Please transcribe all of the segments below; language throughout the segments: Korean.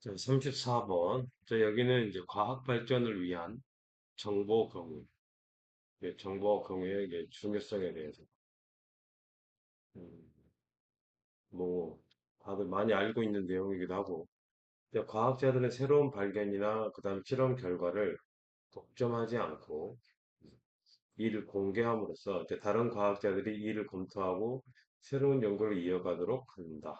자, 34번. 자, 여기는 이제 과학 발전을 위한 정보 공유, 예, 정보 공유의 중요성에 대해서, 음, 뭐, 다들 많이 알고 있는 내용이기도 하고, 이제 과학자들은 새로운 발견이나 그다음 실험 결과를 독점하지 않고 이를 공개함으로써 다른 과학자들이 이를 검토하고 새로운 연구를 이어가도록 한다.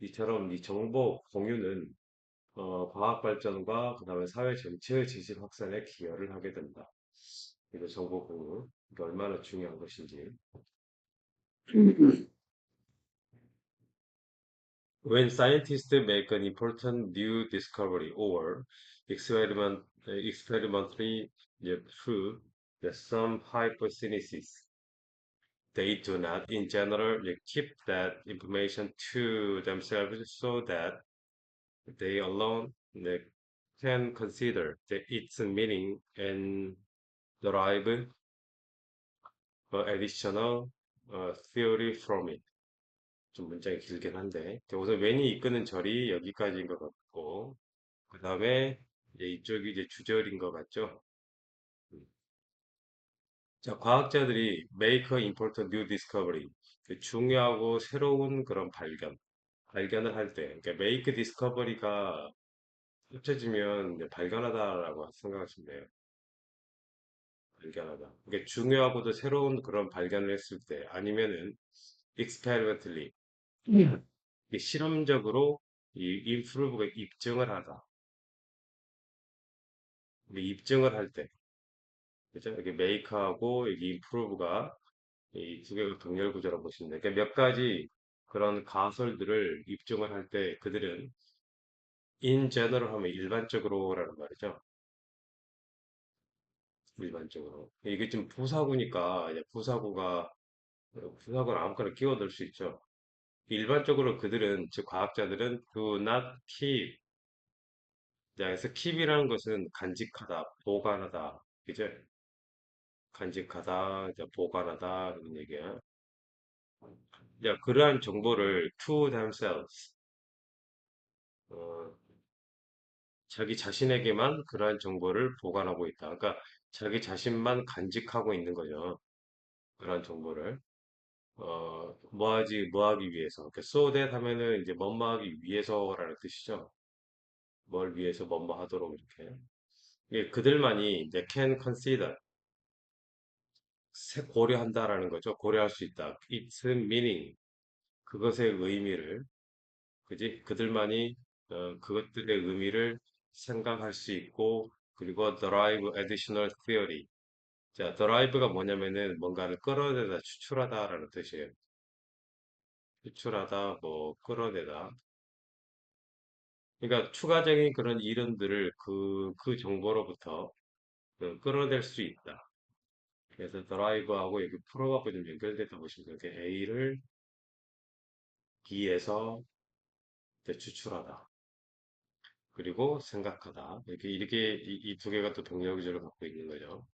이처럼 이 정보 공유는 어, 과학 발전과 그다음에 사회 전체의 지식 확산에 기여를 하게 된다. 이거 정보 공유, 이게 얼마나 중요한 것인지. When scientists make an important new discovery or experiment, uh, experimentally uh, prove that some hypothesis, they do not, in general, uh, keep that information to themselves so that they alone uh, can consider the, its meaning and derive uh, additional uh, theory from it. 좀 문장이 길긴 한데 자, 우선 웬이 이끄는 절이 여기까지인 것 같고 그 다음에 이쪽이 이제 주절인 것 같죠. 음. 자, 과학자들이 make a important new discovery 그 중요하고 새로운 그런 발견 발견을 할 때, 그러니까 make discovery가 합쳐지면 이제 발견하다라고 생각하시면 돼요. 발견하다. 그러니까 중요하고도 새로운 그런 발견을 했을 때, 아니면은 experimentally 이 실험적으로 이 improve가 입증을 하다. 이 입증을 할 때, 그죠? 여기 make하고 여기 improve가 이 두 개가 병렬 구조라고 보시면 돼요. 그러니까 몇 가지 그런 가설들을 입증을 할 때 그들은 in general 하면 일반적으로라는 말이죠. 일반적으로. 이게 좀 부사구니까 이제 부사구가 부사구를 아무거나 끼워 넣을 수 있죠. 일반적으로 그들은 즉 과학자들은 do not keep 자, 그래서 keep이라는 것은 간직하다, 보관하다, 그죠? 간직하다, 이제 보관하다 이런 얘기야. 자, 그러한 정보를 to themselves 어, 자기 자신에게만 그러한 정보를 보관하고 있다. 그러니까 자기 자신만 간직하고 있는 거죠. 그러한 정보를 어, 뭐하지, 뭐하기 위해서. 그러니까 so that 하면은 이제 뭐뭐하기 위해서라는 뜻이죠. 뭘 위해서 뭐뭐 하도록 이렇게. 예, 그들만이 이제 can consider 세- 고려한다라는 거죠. 고려할 수 있다. Its meaning 그것의 의미를 그지? 그들만이 어, 그것들의 의미를 생각할 수 있고 그리고 derive additional theory. 자, derive가 뭐냐면은 뭔가를 끌어내다, 추출하다라는 뜻이에요. 추출하다, 뭐 끌어내다. 그러니까 추가적인 그런 이론들을 그, 그 정보로부터 그 끌어낼 수 있다. 그래서 드라이브하고 여기 프로하고 좀 연결되다 보시면 이렇게 A를 B에서 추출하다. 그리고 생각하다. 이렇게, 이렇게 이 두 개가 또 동력 구조를 갖고 있는 거죠.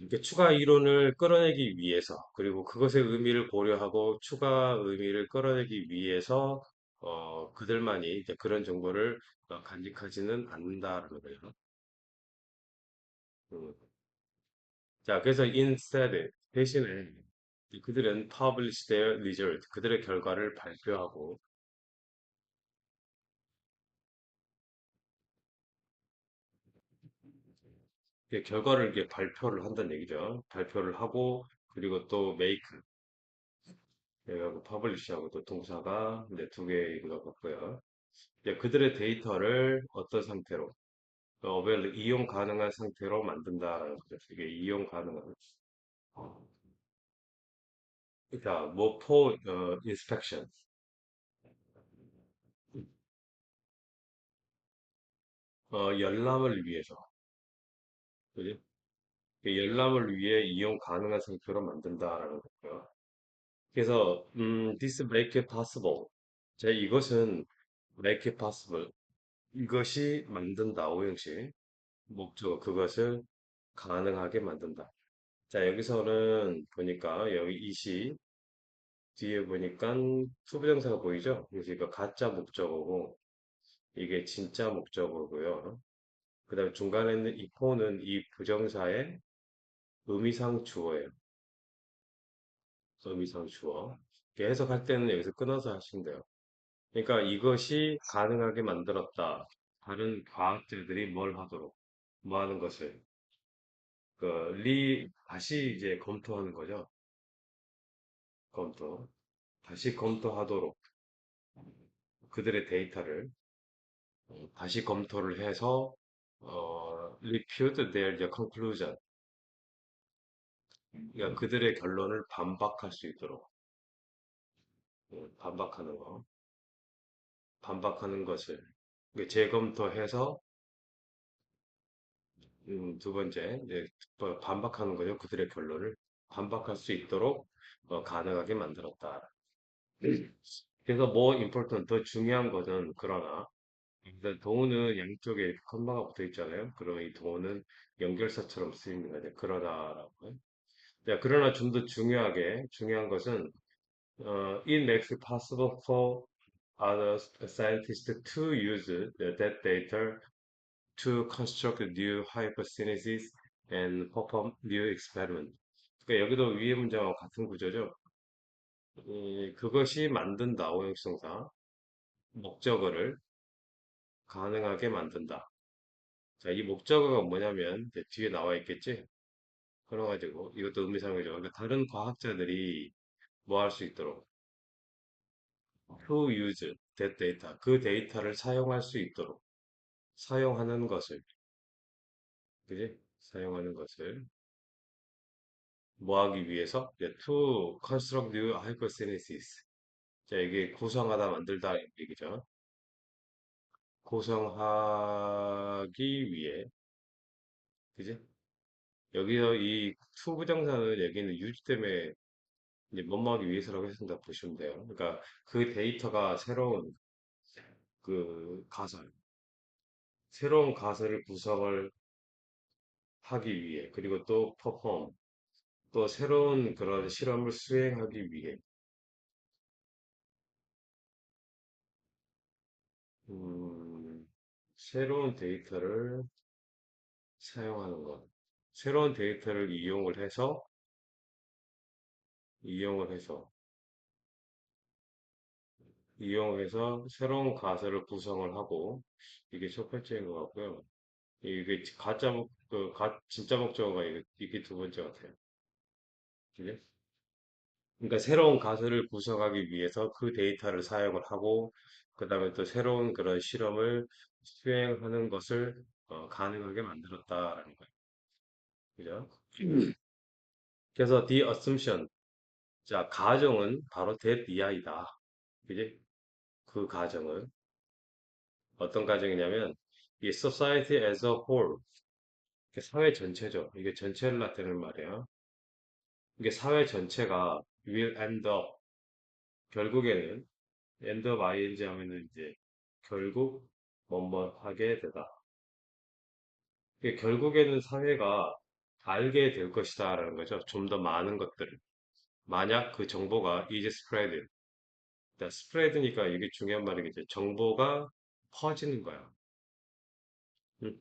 이렇게 추가 이론을 끌어내기 위해서, 그리고 그것의 의미를 고려하고 추가 의미를 끌어내기 위해서, 어, 그들만이 그런 정보를 어, 간직하지는 않는다라는 거예요. 음. 자, 그래서 instead, 대신에 그들은 publish their result, 그들의 결과를 발표하고, 이렇게 결과를 이렇게 발표를 한다는 얘기죠. 발표를 하고, 그리고 또 make, 여기하고 publish하고 또 동사가 이제 두 개인 것 같고요. 이제 그들의 데이터를 어떤 상태로, 어, avail, 이용 가능한 상태로 만든다라는 거죠. 이게 이용 가능한. 어, 자, 뭐, for, 어, inspection. 어, 열람을 위해서. 그지? 그 열람을 위해 이용 가능한 상태로 만든다라는 거고요. 그래서 음, this make it possible. 자, 이것은 make it possible. 이것이 만든다. 오형식. 목적어 그것을 가능하게 만든다. 자, 여기서는 보니까 여기 이시 뒤에 보니까 투부정사가 보이죠? 그래서 이거 가짜 목적어고 이게 진짜 목적어고요. 그 다음에 중간에 있는 이 for는 이 부정사의 의미상 주어예요. 의미상 주어. 이렇게 해석할 때는 여기서 끊어서 하시면 돼요. 그러니까 이것이 가능하게 만들었다. 다른 과학자들이 뭘 하도록, 뭐 하는 것을, 그, 리, 다시 이제 검토하는 거죠. 검토. 다시 검토하도록 그들의 데이터를 어, 다시 검토를 해서, 어, refute their conclusion. 그러니까 그들의 결론을 반박할 수 있도록, 어, 반박하는 거. 반박하는 것을 재검토해서 음, 두 번째 뭐 반박하는 거죠. 그들의 결론을 반박할 수 있도록 어, 가능하게 만들었다. 그래서 more important 더 중요한 것은 그러나 일단 동호는 양쪽에 컴마가 붙어 있잖아요. 그러면 이 동호는 연결사처럼 쓰이는 거죠. 그러나라고. 자, 그러나 좀 더 중요하게 중요한 것은 어, it makes possible for other scientists to use that data to construct new hypotheses and perform new experiment. 그러니까 여기도 위의 문장과 같은 구조죠. 이, 그것이 만든다, 오형식성사. 목적어를 가능하게 만든다. 자, 이 목적어가 뭐냐면 뒤에 나와 있겠지? 그래가지고 이것도 의미상이죠. 그러니까 다른 과학자들이 뭐 할 수 있도록 to use that data, 그 데이터를 사용할 수 있도록 사용하는 것을, 그지? 사용하는 것을 뭐 하기 위해서? 네, to construct new hypothesis. 자, 이게 구성하다 만들다 얘기죠. 구성하기 위해. 그지? 여기서 이 to 부정사는 여기는 유지 때문에 이제 뭐뭐 하기 위해서라고 했습니다. 보시면 돼요. 그러니까 그 데이터가 새로운 그 가설, 새로운 가설을 구성을 하기 위해, 그리고 또 perform, 또 새로운 그런 실험을 수행하기 위해, 음, 새로운 데이터를 사용하는 것. 새로운 데이터를 이용을 해서, 이용을 해서, 이용을 해서 새로운 가설을 구성을 하고, 이게 첫 번째인 것 같고요. 이게 가짜, 목, 그, 가, 진짜 목적어가 이게, 이게 두 번째 같아요. 그죠? 그러니까 새로운 가설을 구성하기 위해서 그 데이터를 사용을 하고, 그 다음에 또 새로운 그런 실험을 수행하는 것을 어, 가능하게 만들었다라는 거예요. 그죠? 음. 그래서 the assumption, 자, 가정은 바로 이하이다. 그지? 그 가정은 어떤 가정이냐면 이 society as a whole, 사회 전체죠. 이게 전체를 나타내는 말이에요. 이게 사회 전체가 will end up 결국에는 end up ing 하면은 이제 결국 뭐뭐 하게 되다. 이게 결국에는 사회가 알게 될 것이다 라는 거죠. 좀 더 많은 것들을. 만약 그 정보가 is spread. 그러니까 spread니까 이게 중요한 말이겠죠. 정보가 퍼지는 거야. 응?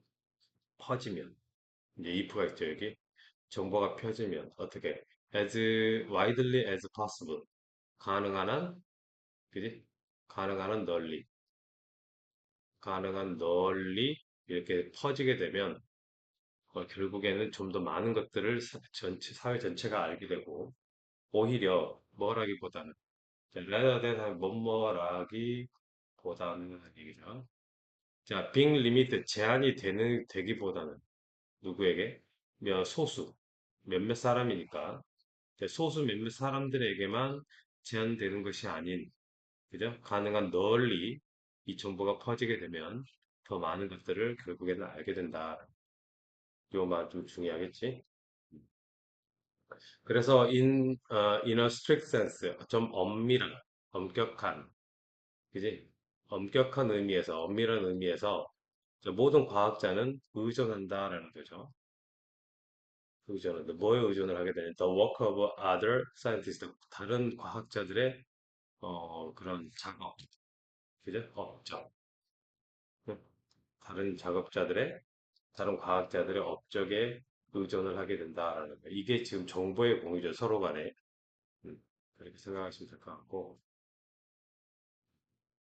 퍼지면. 이제 if가 있죠, 여기. 정보가 펴지면 어떻게? as widely as possible. 가능한 한, 그지? 가능한 한 널리. 가능한 널리 이렇게 퍼지게 되면 어, 결국에는 좀 더 많은 것들을 사, 전체, 사회 전체가 알게 되고 오히려 뭐라기보다는 rather than 뭐뭐라기보다는 얘기죠. 자, being 제한이 되는 되기보다는 누구에게? 몇 소수 몇몇 사람이니까 소수 몇몇 사람들에게만 제한되는 것이 아닌 그죠? 가능한 널리 이 정보가 퍼지게 되면 더 많은 것들을 결국에는 알게 된다. 요 말 좀 중요하겠지? 그래서 in, 어, in a strict sense, 좀 엄밀한, 엄격한, 그지? 엄격한 의미에서, 엄밀한 의미에서 저 모든 과학자는 의존한다라는 거죠. 의존한다. 뭐에 의존을 하게 되냐? The work of other scientists, 다른 과학자들의 어, 그런 작업, 그죠? 업적. 다른 작업자들의, 다른 과학자들의 업적에 의존을 하게 된다라는 거. 이게 지금 정보의 공유죠, 서로 간에. 음, 그렇게 생각하시면 될 것 같고.